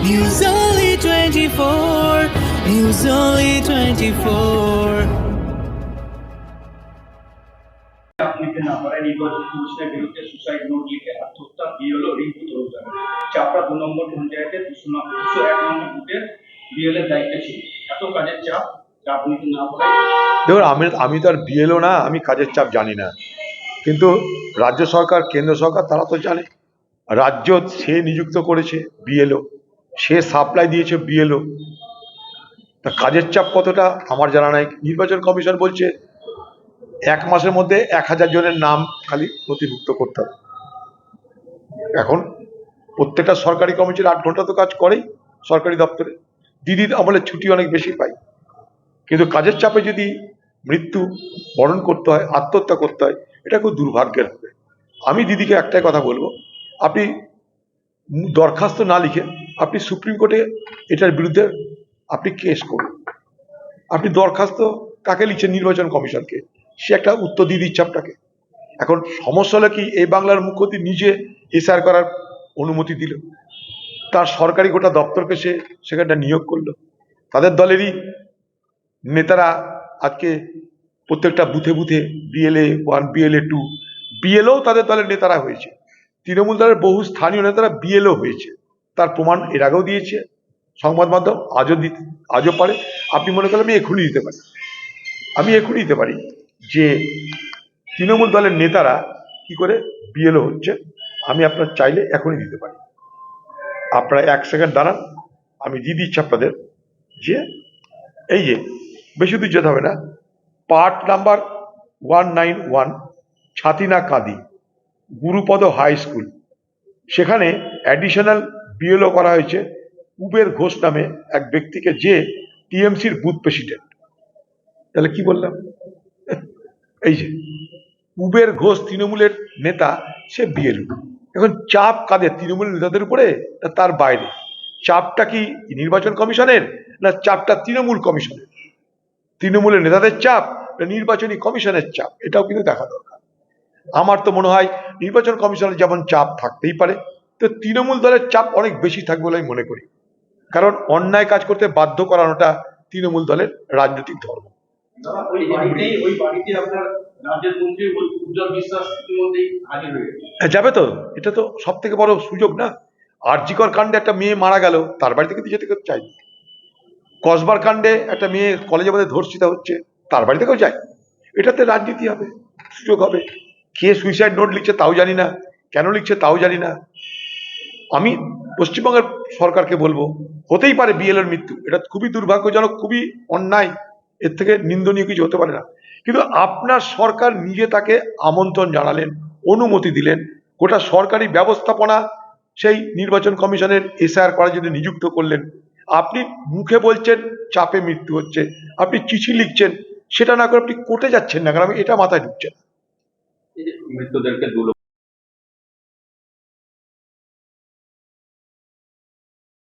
News Only 24. News Only 24. আপনিকে না পারে নির্বাচন কমিশনের বিরুদ্ধে সুসাইড নোট লিখে আত্মহত্যা বিএলও রিঙ্কু তরুজার চাপড়া দু নম্বর পঞ্চায়েতে দুশো ন- দুশো এক নম্বর বুথের বিএলের দায়িত্বে ছিল এত কাজের চাপ যা আপনি না পারে দেখুন আমি আমি তো আর বিএলও না আমি কাজের চাপ জানি না। কিন্তু রাজ্য সরকার কেন্দ্র সরকার তারা তো জানে। রাজ্য সে নিযুক্ত করেছে বিএলও। সে সাপ্লাই দিয়েছে বিএলও তা কাজের চাপ কতটা? আমার জানা নাই। নির্বাচন কমিশন বলছে এক মাসের মধ্যে এক হাজার জনের নাম খালি নথিভুক্ত করতে হবে। এখন প্রত্যেকটা সরকারি কর্মচারী আট ঘণ্টা তো কাজ করেই সরকারি দপ্তরে। দিদির আমলে ছুটি অনেক বেশি পাই। কিন্তু কাজের চাপে যদি মৃত্যু বরণ করতে হয়, আত্মহত্যা করতে হয়, এটা খুব দুর্ভাগ্যের হবে। আমি দিদিকে একটাই কথা বলব, আপনি দরখাস্ত না লিখে আপনি সুপ্রিম কোর্টে এটার বিরুদ্ধে আপনি কেস করুন। আপনি দরখাস্ত কাকে লিখছেন নির্বাচন কমিশনকে? সে একটা উত্তর দিয়ে দিচ্ছে আপনাকে। এখন সমস্যা হলো কি, এই বাংলার মুখ্যমন্ত্রী নিজে এসআর করার অনুমতি দিল। তার সরকারি গোটা দপ্তরকে সে সেখানটা নিয়োগ করল। তাদের দলেরই নেতারা আজকে প্রত্যেকটা বুথে বুথে BLA one, BLA two, BLO তাদের দলের নেতারা হয়েছে। তৃণমূল দলের বহু স্থানীয় নেতারা বিএলও হয়েছে। তার প্রমাণ এর আগেও দিয়েছে। সংবাদ মাধ্যম আজও দিতে আজও পারে। আপনি মনে করেন আমি এখনই দিতে পারি। আমি এখনই দিতে পারি যে তৃণমূল দলের নেতারা কি করে বিএলও হচ্ছে, আমি আপনার চাইলে এখনই দিতে পারি। আপনারা এক সেকেন্ড দাঁড়ান, আমি দিয়ে দিচ্ছি আপনাদের যে এই যে বেশি দূর যেতে হবে না, part number one nine one, Chhatina Kadi, Gurupada high school, সেখানে অ্যাডিশনাল বিএলও করা হয়েছে উবের ঘোষ নামে এক ব্যক্তিকে যে টিএমসির বুথ প্রেসিডেন্ট। তাহলে কি বললাম? এই যে, উবের ঘোষ তৃণমূলের নেতা, সে বিএলও এখন চাপ কাদের? তৃণমূলের নেতাদের উপরে না তার বাইরে? চাপটা কি নির্বাচন কমিশনের না চাপটা তৃণমূল কমিশনের? তৃণমূলের নেতাদের চাপ না নির্বাচনী কমিশনের চাপ? এটাও কিন্তু দেখা দরকার। আমার তো মনে হয় নির্বাচন কমিশনের যেমন চাপ থাকতেই পারে। তো তৃণমূল দলের চাপ অনেক বেশি থাকবে বলে আমি মনে করি। কারণ অন্যায় কাজ করতে বাধ্য করানোটা তৃণমূল দলের রাজনৈতিক ধর্ম। যাবে তো। এটা তো সব থেকে বড় সুযোগ না? আরজিকর কাণ্ডে একটা মেয়ে মারা গেল তার বাড়ি থেকে যেতে কেউ চাই। কসবার কাণ্ডে একটা মেয়ে কলেজে মধ্যে ধর্ষিতা হচ্ছে তার বাড়ি থেকেও যায় এটাতে রাজনীতি হবে সুযোগ হবে। কে সুইসাইড নোট লিখছে তাও জানি না কেন লিখছে তাও জানি না। আমি পশ্চিমবঙ্গের সরকারকে বলব, হতেই পারে বিএলের মৃত্যু। এটা খুবই দুর্ভাগ্যজনক, খুবই অন্যায়। এর থেকে নিন্দনীয় কিছু হতে পারে না। কিন্তু আপনার সরকার নিজে তাকে আমন্ত্রণ জানালেন, অনুমতি দিলেন। গোটা সরকারি ব্যবস্থাপনা সেই নির্বাচন কমিশনের এসআর করার জন্য নিযুক্ত করলেন। আপনি মুখে বলছেন, চাপে মৃত্যু হচ্ছে। আপনি চিঠি লিখছেন, সেটা না করে আপনি কোর্টে যাচ্ছেন না কারণ আমি এটা মাথায় ঢুকছে না। মৃতদেরকে দু